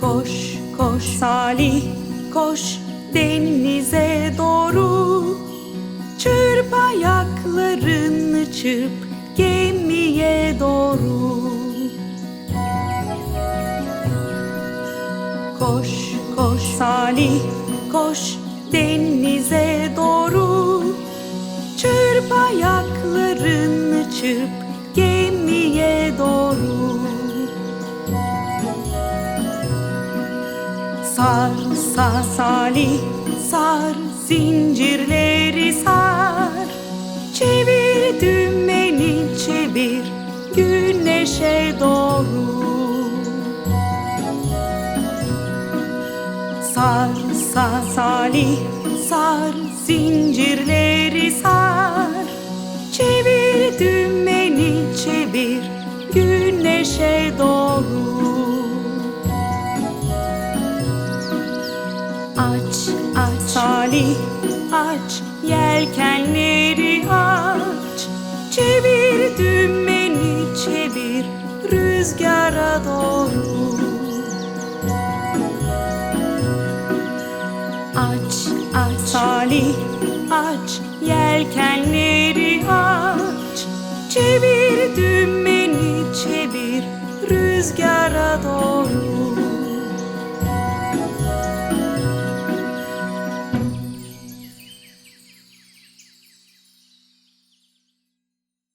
Koş koş Salih koş denize doğru. Çırp ayaklarını çırp gemiye doğru. Koş koş Salih koş denize doğru. Çırp ayaklarını çırp Sar sar Salih sar zincirleri sar. Çevir dümeni çevir güneşe doğru. Sar sar Salih sar zincirleri sar. Çevir dümeni çevir güneşe doğru Aç aç. Salih aç. Yelkenleri aç. Çevir dümeni çevir. Rüzgara doğru. Aç aç. Salih aç. Yelkenleri aç. Çevir dümeni çevir. Rüzgara doğru